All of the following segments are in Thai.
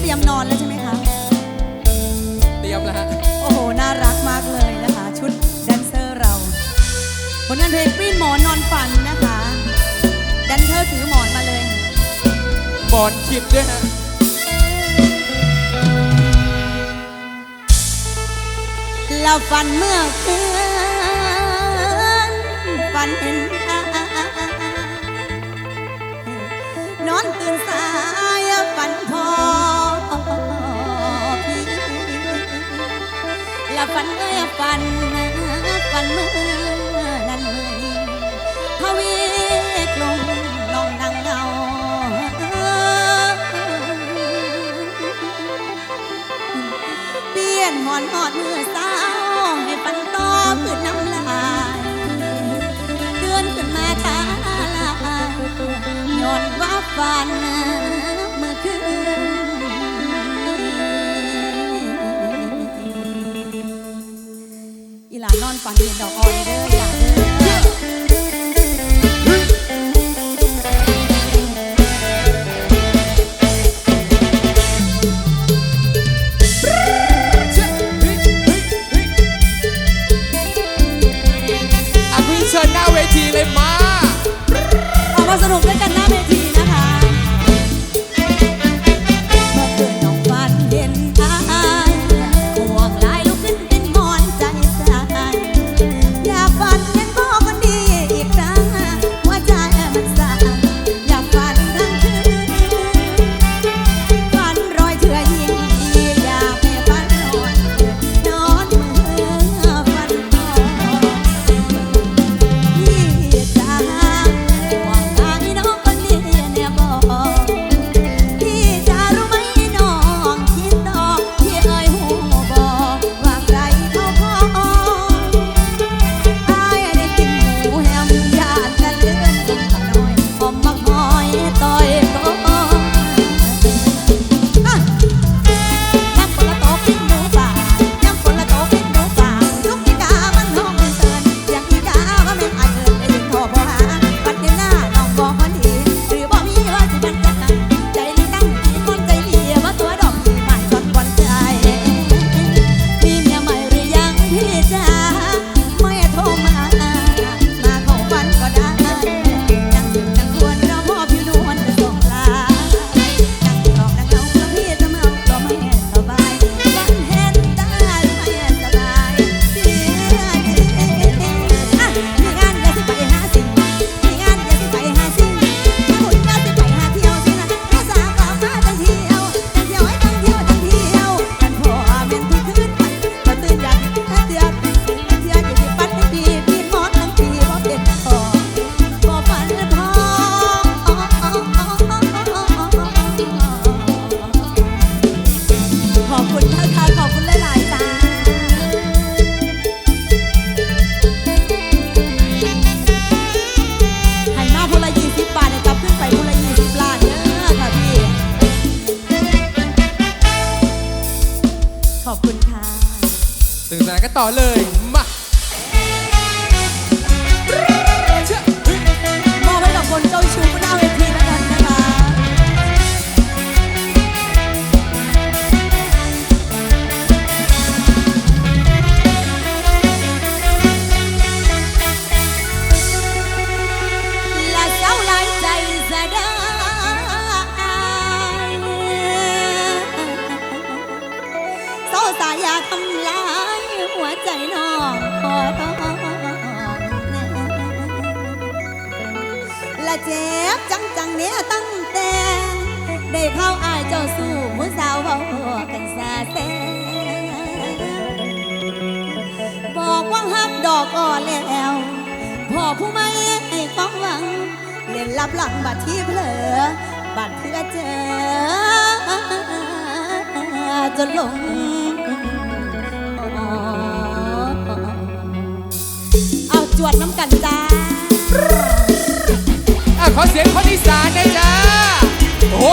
เตรียมนอนแล้วใช่ไหมคะ เตรียมแล้วฮะ โอ้โห น่ารักมากเลยนะคะ ชุดแดนเซอร์เราผลงานเพลงปีนหมอนนอนฝันนะคะ แดนเซอร์ถือหมอนมาเลยหมอนขิดด้วยฮะ เราฝันเมื่อคืนฝันเห็นนอนตื่นสาย ฝันเอ้ยฝันฝันเมื่อนั้นเมื่อนี้ทวีกลงน้องดังเงาเปลี่ยนหอนหอนเมื่อสาวให้ปันต่อขึ้นน้ำลายเดือนขึ้นมาตาลายย้อนว่าฝันานอนฝันเห็นดอกออนเด้อันต่อเลย ดดอกอ่อนแล้วพ่อผู้ไม่ให้ความหวัง เล่นรับหลังบัตรที่เผลอ บัดเพื่อเจอจะหลงเอาจวดน้ำกันจ้าอะขอเสียงคนอีสานได้จ้าโอ้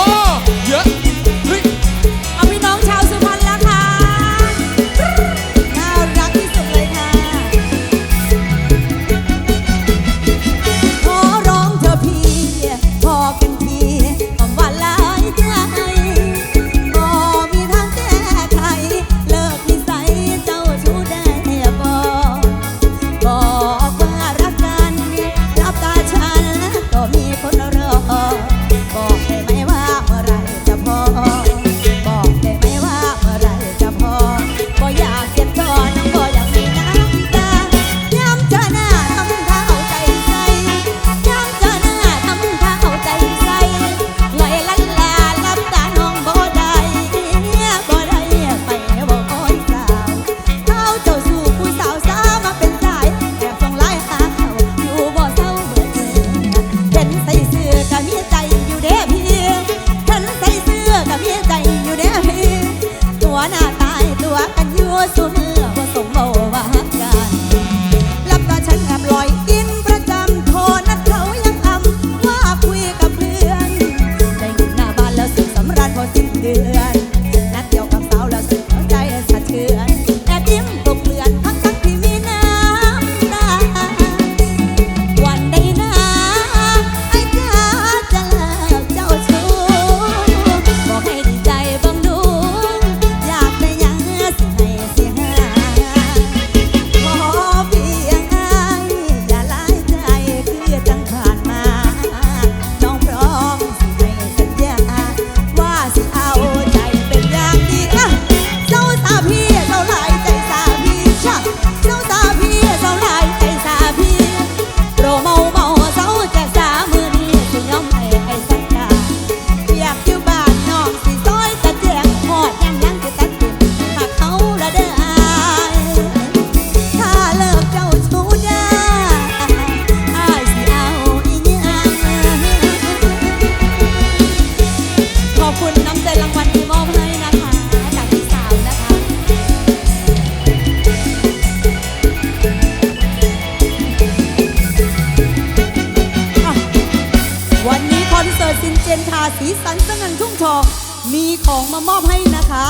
ของมามอบให้นะคะ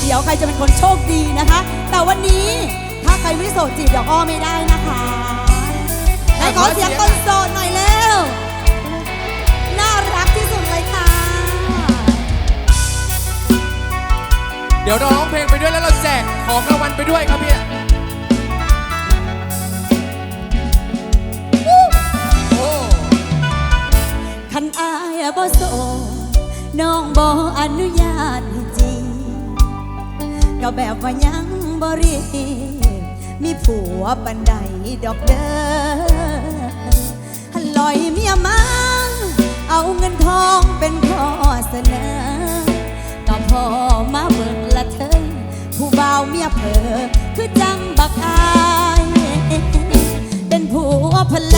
เดี๋ยวใครจะเป็นคนโชคดีนะคะ แต่วันนี้ถ้าใครไม่โสดจีบดอกอ้อไม่ได้นะคะไหนขอเสียงคนโสดหน่อยเร็วน่ารักที่สุดเลยค่ะ เดี๋ยวเราร้องเพลงไปด้วยแล้วเราแจกของรางวัลไปด้วยครับพี่คันอายบ่โสด น้องบออนุญาตจริงก็แบบว่ายังบริมีผัวปันใดดอกเด้อลอยเมียมาเอาเงินทองเป็นข้อเสนอก็พอมาเบิกละเธอผู้บ่าวเมียเพอคือจังบักอาย เป็นผัวพล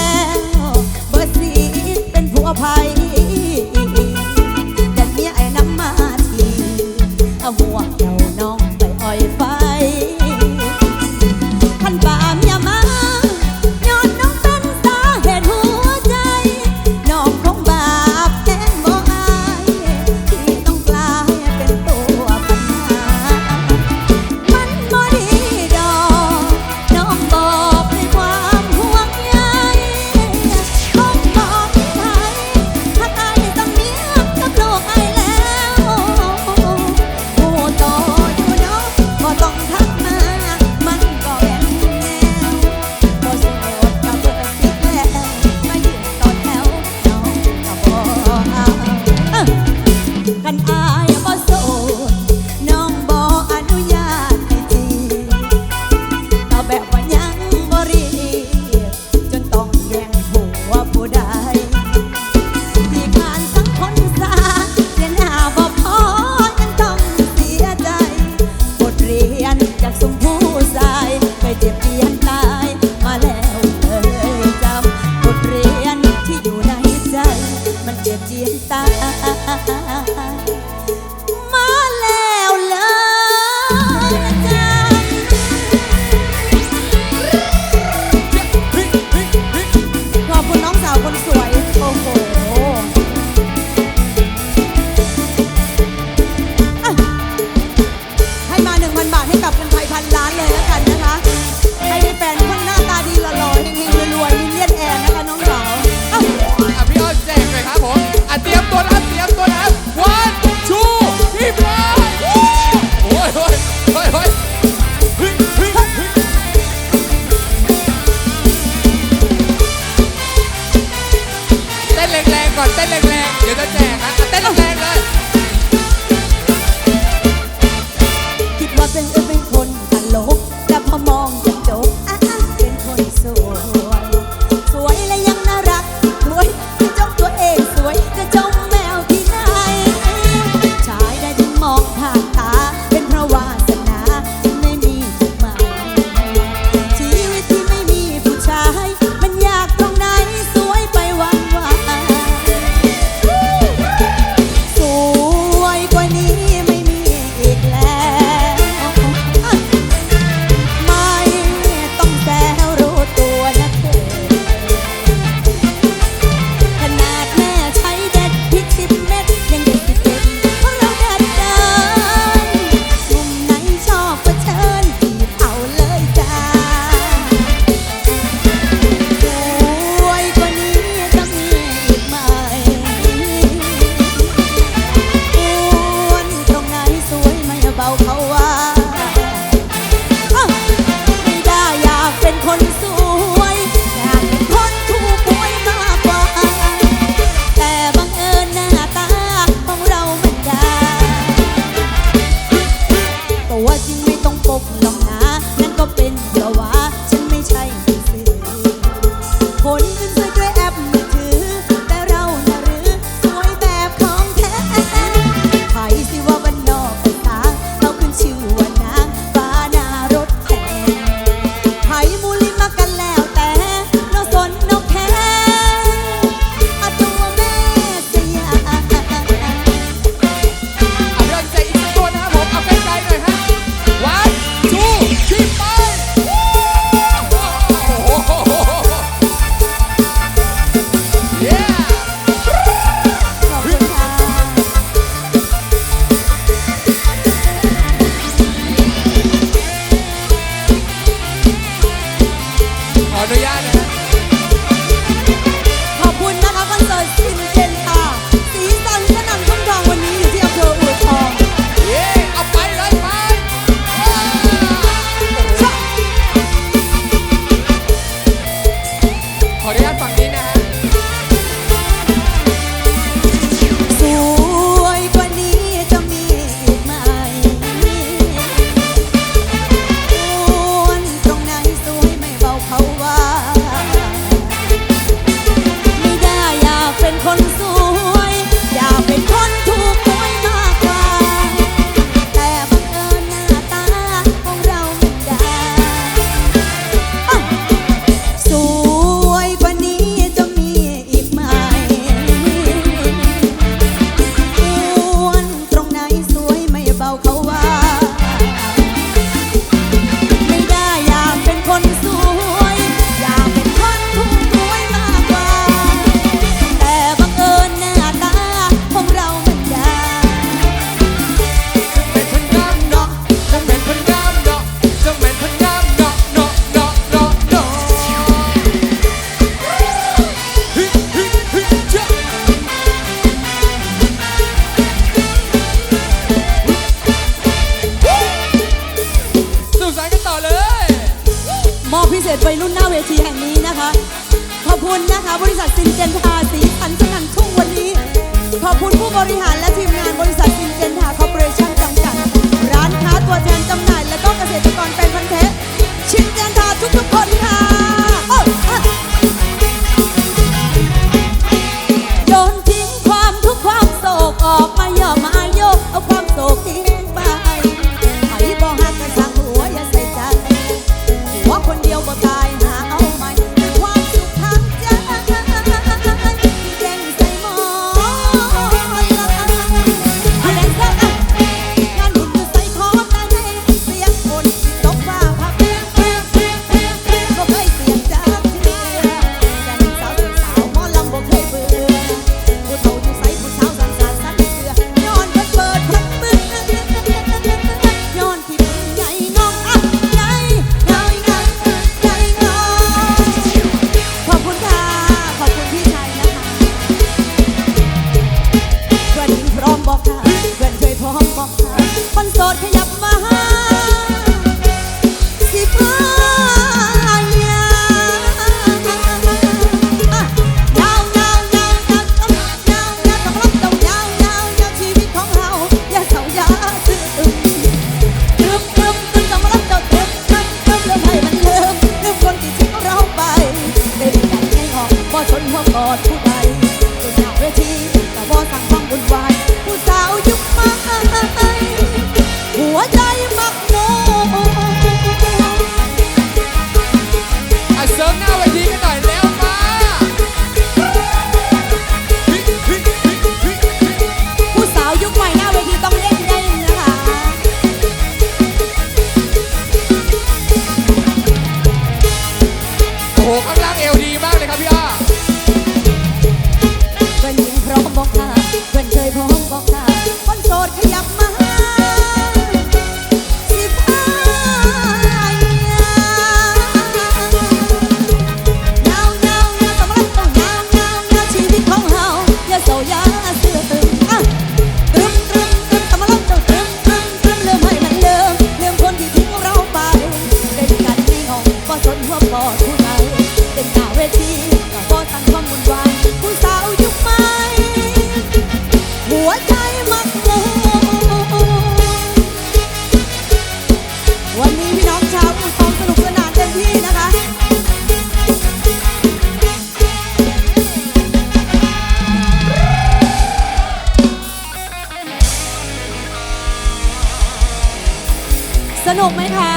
สนุกไหมคะ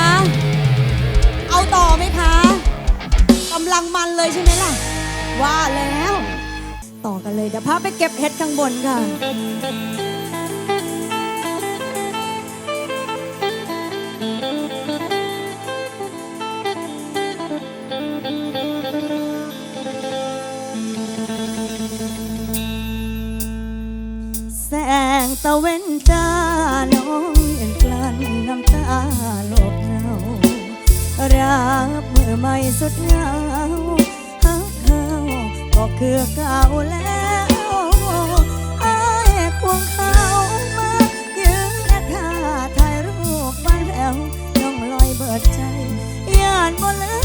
เอาต่อไหมคะกำลังมันเลยใช่ไหมล่ะ ว่าแล้ว ต่อกันเลยเดี๋ยวพาไปเก็บเห็ดข้างบนค่ะแสงตะเวนจ้ับเมื่อไม่สุดเหงาฮักเฮาก็คือเก่าแล้วไอ้ควงเขามาเยอนและท่าถ่ายรูปไว้แล้วน้องลอยเบิดใจย่านบ่เลย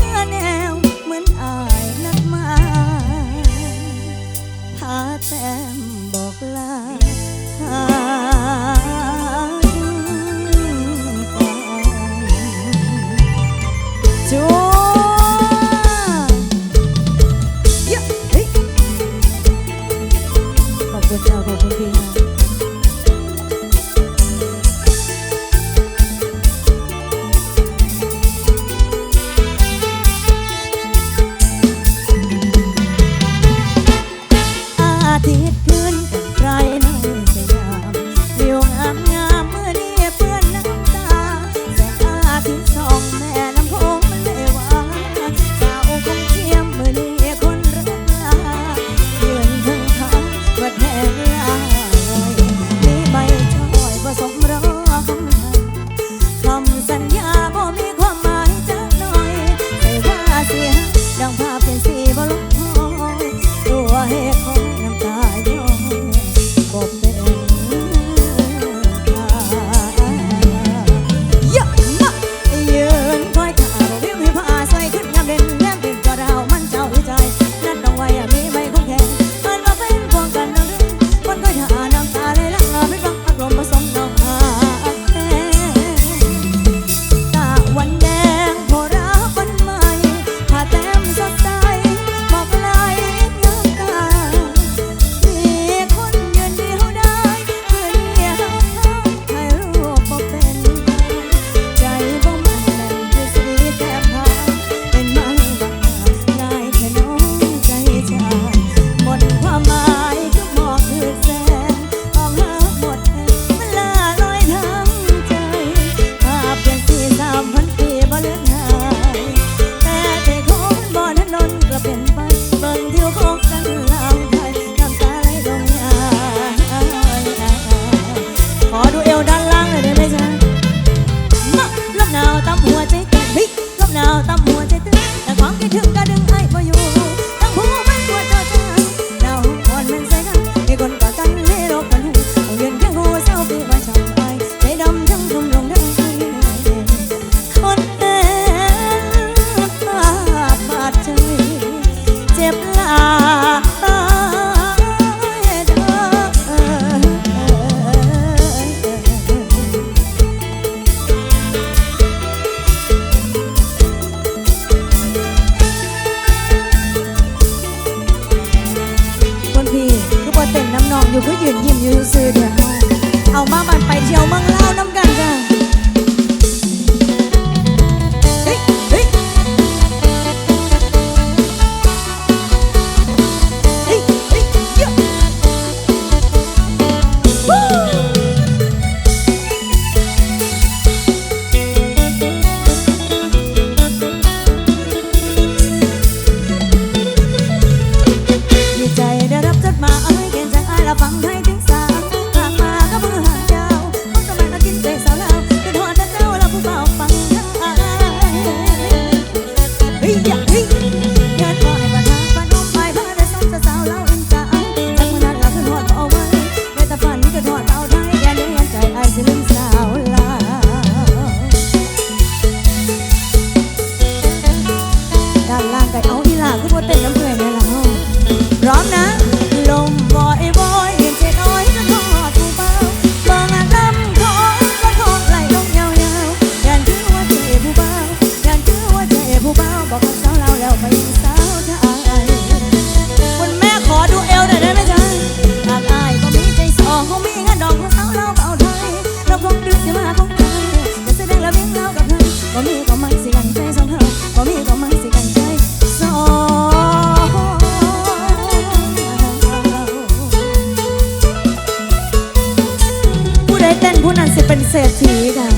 เศรษฐีค่ะ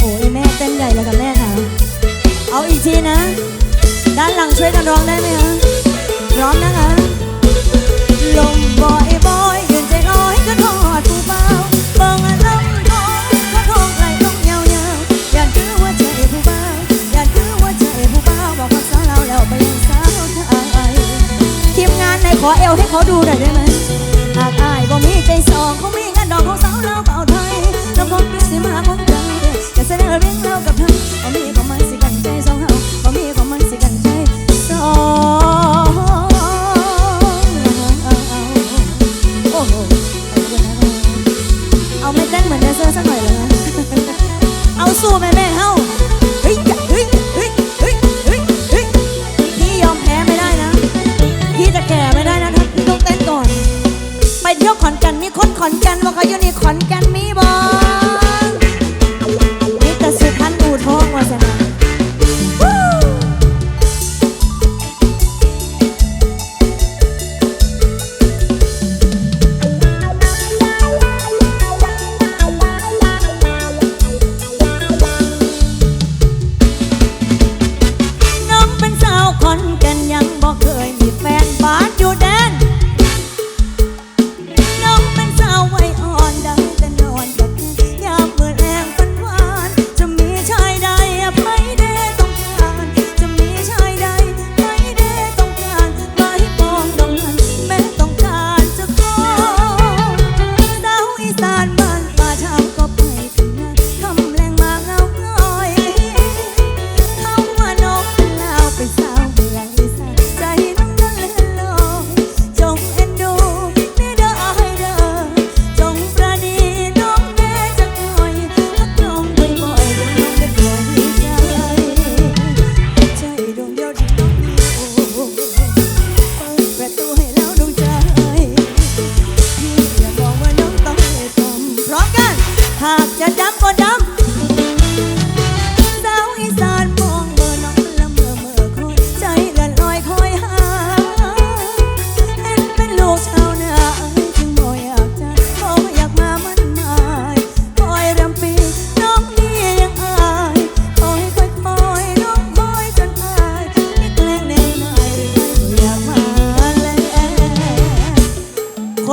โอ้ยแม่เต้นใหญ่เลยกัะแม่ค่ะ เอาอีกทีนะ ด้านหลังช่วยกันร้องได้ไหมคะร้องนะคะ ลมบ่อยบ่อยยืนใจร้อยก็ทอดผู้เบาเบิ่งลำทองก็ทองไหลต้องยาวยาอยากคือว่าใจผู้เบาอยากคือว่าใจผู้เบาบอกว่าสาเราแล้วไปยังสาวไทยทีมงานในขอเอลให้เขาดูหน่อยได้ไหม Pero porque se me ya será bien loca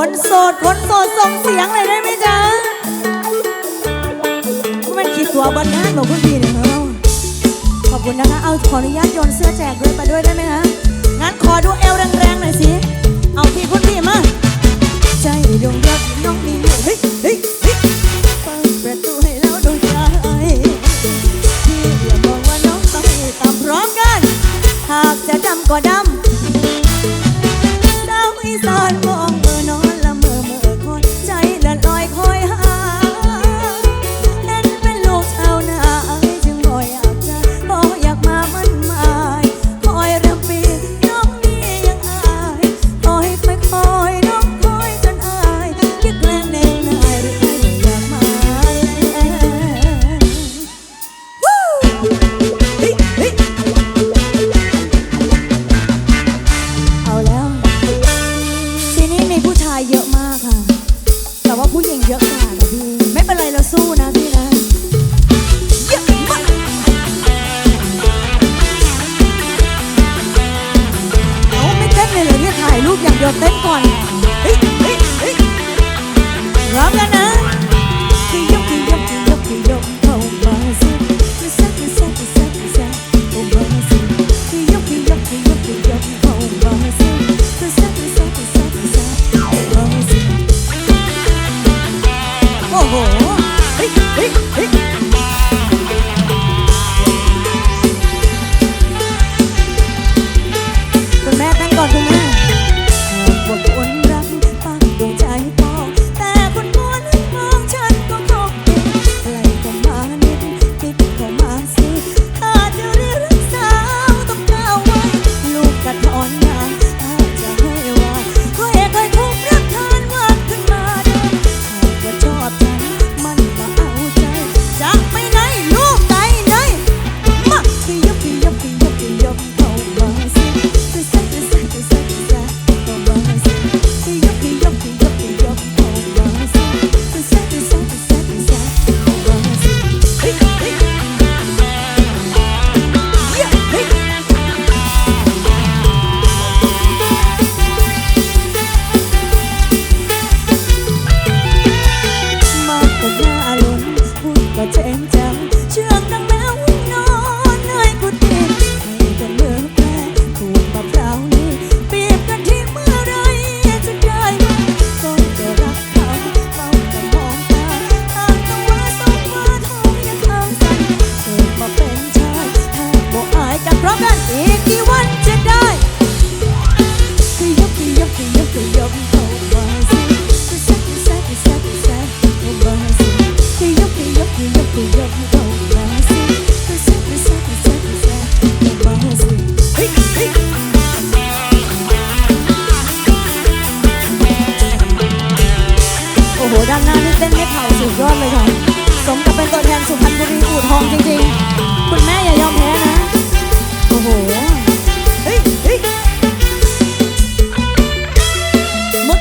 คนโสดคนโสดส่งเสียงเลยได้ไหมจ๊ะมันคิดตัวบนงานของคุณพี่เนี่ยเราขอบคุณนะคะ เอาขออนุญาตโยนเสื้อแจกด้วยไปด้วยได้ไหมฮะงั้นขอดูเอลแรงๆหน่อยสิ เอาพี่คุณพี่มา ใจดวงรักน้องนี่เฮ้ยเฮ้ยเฮ้ยเปิดประตูให้แล้วดวใจพี่อย่าบอกว่าน้องต้อตามพร้อมกัน หากจะดำก็ดำ